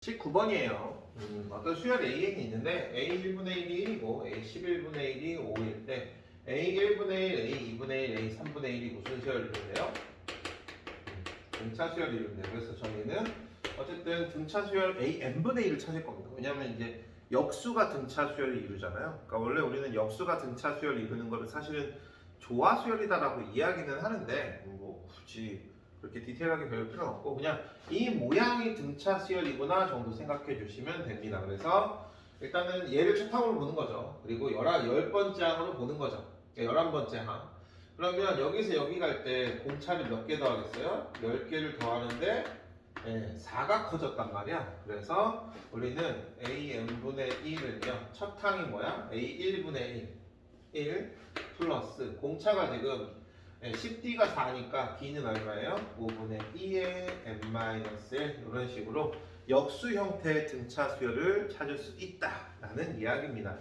19번이에요. 음, 어떤 수열 AN이 있는데 A 1분의 1이 1이고 A 11분의 1이 5일 때 A 1분의 1, A 2분의 1, A 3분의 1이 무슨 수열 이루는데요? 등차 수열 이루는데 그래서 저희는 어쨌든 등차 수열 A n분의 1을 찾을 겁니다. 왜냐하면 이제 역수가 등차 수열을 이루잖아요. 그러니까 원래 우리는 역수가 등차 수열을 이루는 거를 사실은 조화 수열이다라고 이야기는 하는데 뭐 굳이 그렇게 디테일하게 배울 필요는 없고 그냥 이 모양이 등차 수열이구나 정도 생각해 주시면 됩니다. 그래서 일단은 얘를 첫 항으로 보는 거죠. 그리고 열한 열 번째 항으로 보는 거죠. 그러니까 열한 번째 항. 그러면 여기서 여기 갈 때 공차를 몇 개 더하겠어요? 10개를 더하는데 예, 4가 커졌단 말이야. 그래서 우리는 a n분의 1은요. 첫 항이 뭐야? a 1분의 1. 1 플러스 공차가 지금 예, 10d가 4니까 d는 얼마예요? 5분의 2의 n-1 이런 식으로 역수 형태의 등차 수열을 찾을 수 있다라는 이야기입니다.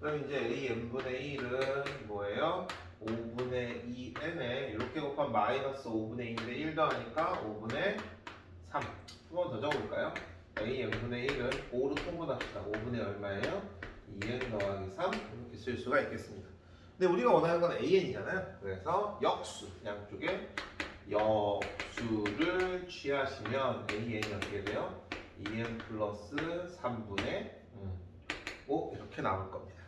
그럼 이제 a n분의 1은 뭐예요? 5분의 2n에 이렇게 곱하면 마이너스 5분의 2인데 1 더하니까 5분의 3. 한 번 더 적어볼까요? a n분의 1은 5로 통분합시다. 5분의 얼마예요? 2n 더하기 3 이렇게 쓸 수가 있겠습니다. 근데 우리가 원하는 건 an이잖아요. 그래서 역수 양쪽에 역수를 취하시면 an이 어떻게 돼요? 2n 플러스 3분의 5 이렇게 나올 겁니다.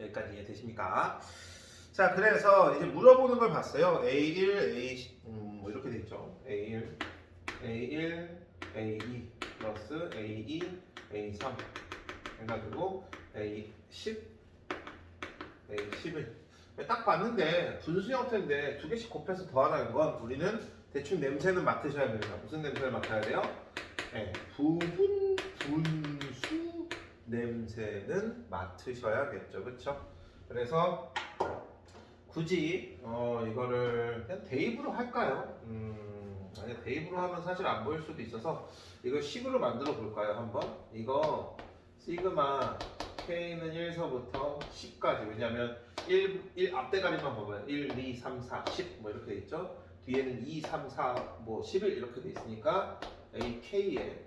여기까지 이해되십니까? 자, 그래서 이제 물어보는 걸 봤어요. A1, A, 음, 뭐 이렇게 돼 있죠. A1, A1, A2 플러스 A2, A3 해가지고 A10, A11. 딱 봤는데 분수 형태인데 두 개씩 곱해서 더하라는 건 우리는 대충 냄새는 맡으셔야 됩니다. 무슨 냄새를 맡아야 돼요? 네, 부분 분수 냄새는 맡으셔야겠죠, 그렇죠? 그래서 굳이 어, 이거를 그냥 대입으로 할까요? 음, 아니 대입으로 하면 사실 안 보일 수도 있어서 이거 식으로 만들어 볼까요, 한번? 이거 시그마 k는 1서부터 10까지 왜냐면 1, 1 앞대가리만 보면 1, 2, 3, 4, 10 뭐 이렇게 돼 있죠. 뒤에는 2, 3, 4, 뭐 11 이렇게 돼 있으니까 ak에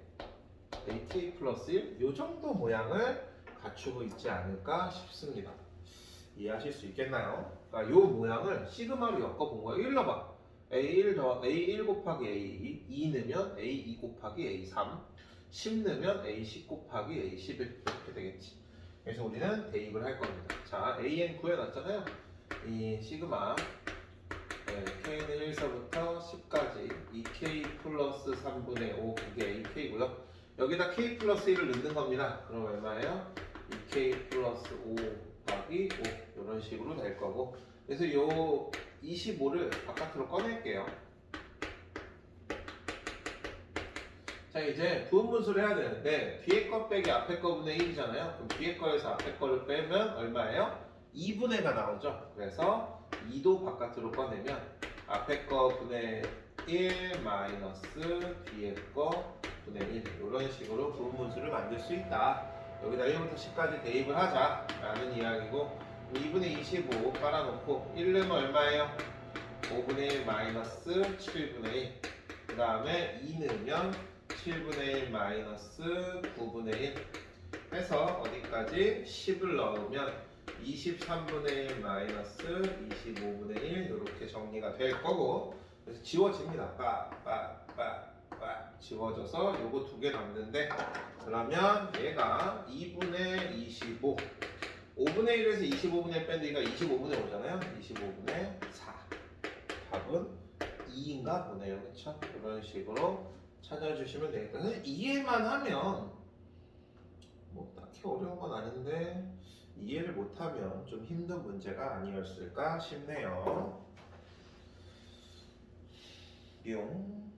ak 플러스 1 요 정도 모양을 갖추고 있지 않을까 싶습니다. 이해하실 수 있겠나요? 그러니까 요 모양을 시그마로 엮어본 거예요. 1 넣어봐. A1 더 A1 곱하기 A2, 2 넣으면 A2 곱하기 A3, 10 넣으면 A10 곱하기 A11 이렇게 되겠지. 그래서 우리는 대입을 할 겁니다. 자, AN 구해놨잖아요. 이 시그마 네, K는 1서부터 10까지 2K 플러스 3분의 5 이게 AK고요. 여기다 K 플러스 1을 넣는 겁니다. 그럼 얼마예요? 2K 플러스 5 곱하기 5 이런 식으로 될 거고 그래서 요 25를 바깥으로 꺼낼게요. 자 이제 부분 분수를 해야 되는데 뒤에 거 빼기 앞에 거분의 1이잖아요. 그럼 뒤에 거에서 앞에 거를 빼면 얼마예요? 2분의 가 나오죠. 그래서 2도 바깥으로 꺼내면 앞에 거 분의 1 마이너스 뒤에 거 분의 1 이런 식으로 부분 분수를 만들 수 있다. 여기다 1부터 10까지 대입을 하자라는 이야기고 2분의 25 깔아놓고 1 넣으면 얼마예요? 5분의 1 마이너스 7분의 1. 그 다음에 2 넣으면 7분의 1 마이너스 9분의 1 해서 어디까지 10을 넣으면 23분의 1 마이너스 25분의 1 이렇게 정리가 될 거고 그래서 지워집니다. 빠빠빠빠 지워져서 요거 두 개 남는데 그러면 얘가 2분의 25 5분의 1에서 25분의 1 뺀다니까 25분의 5잖아요. 25분의 4 답은 2인가 보네요. 그렇죠? 이런 식으로 찾아주시면 되겠다. 사실 이해만 하면 뭐 딱히 어려운 건 아닌데 이해를 못하면 좀 힘든 문제가 아니었을까 싶네요. 뿅.